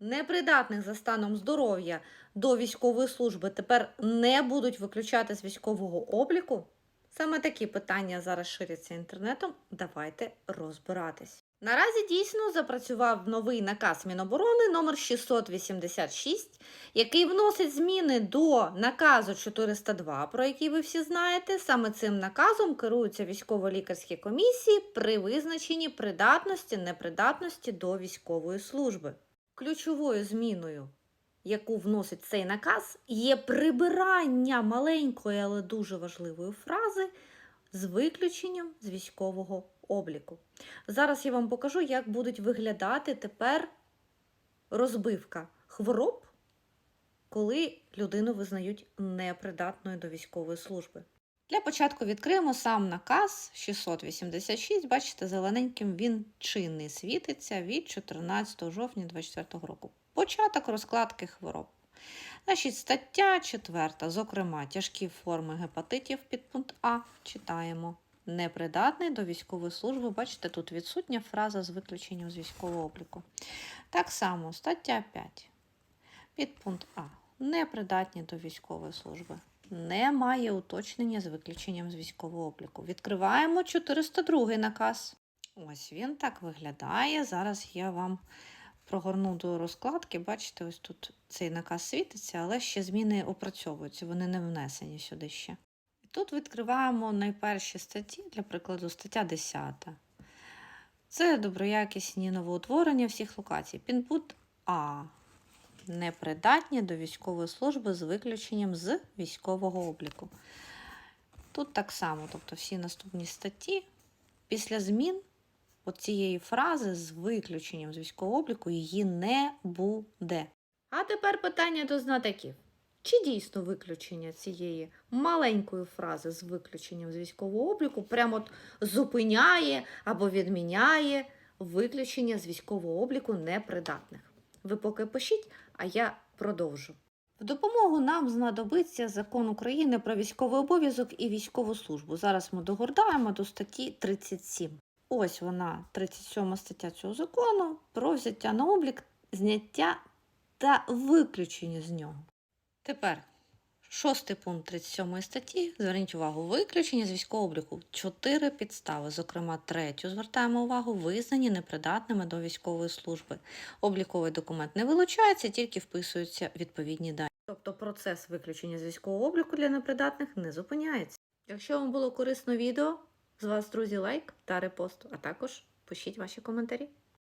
непридатних за станом здоров'я до військової служби тепер не будуть виключати з військового обліку? Саме такі питання зараз ширяться інтернетом. Давайте розбиратись. Наразі дійсно запрацював новий наказ Міноборони номер 686, який вносить зміни до наказу 402, про який ви всі знаєте. Саме цим наказом керуються військово-лікарські комісії при визначенні придатності непридатності до військової служби. Ключовою зміною, яку вносить цей наказ, є прибирання маленької, але дуже важливої фрази з виключенням з військового обліку. Зараз я вам покажу, як будуть виглядати тепер розбивка хвороб, коли людину визнають непридатною до військової служби. Для початку відкриємо сам наказ 686. Бачите, зелененьким він чинний світиться від 14 жовтня 2024 року. Початок розкладки хвороб. Значить, стаття 4, зокрема, тяжкі форми гепатитів підпункт А читаємо. Непридатний до військової служби. Бачите, тут відсутня фраза з виключенням з військового обліку. Так само, стаття 5. Підпункт А. Непридатні до військової служби. Немає уточнення з виключенням з військового обліку. Відкриваємо 402 наказ. Ось він так виглядає. Зараз я вам прогорну до розкладки. Бачите, ось тут цей наказ світиться, але ще зміни опрацьовуються, вони не внесені сюди ще. І тут відкриваємо найперші статті, для прикладу, стаття 10. Це доброякісні новоутворення всіх локацій. Підпункт А. Непридатні до військової служби з виключенням з військового обліку. Тут так само, тобто всі наступні статті після змін цієї фрази з виключенням з військового обліку її не буде. А тепер питання до знатоків. Чи дійсно виключення цієї маленької фрази з виключенням з військового обліку прямо от зупиняє або відміняє виключення з військового обліку непридатних? Ви поки пишіть, а я продовжу. В допомогу нам знадобиться закон України про військовий обов'язок і військову службу. Зараз ми догордаємо до статті 37. Ось вона, 37 стаття цього закону, про взяття на облік, зняття та виключення з нього. Тепер шостий пункт 37 статті. Зверніть увагу, виключення з військового обліку. Чотири підстави, зокрема, третю, звертаємо увагу, визнані непридатними до військової служби. Обліковий документ не вилучається, тільки вписуються відповідні дані. Тобто процес виключення з військового обліку для непридатних не зупиняється. Якщо вам було корисно відео, з вас, друзі, лайк та репост, а також пишіть ваші коментарі.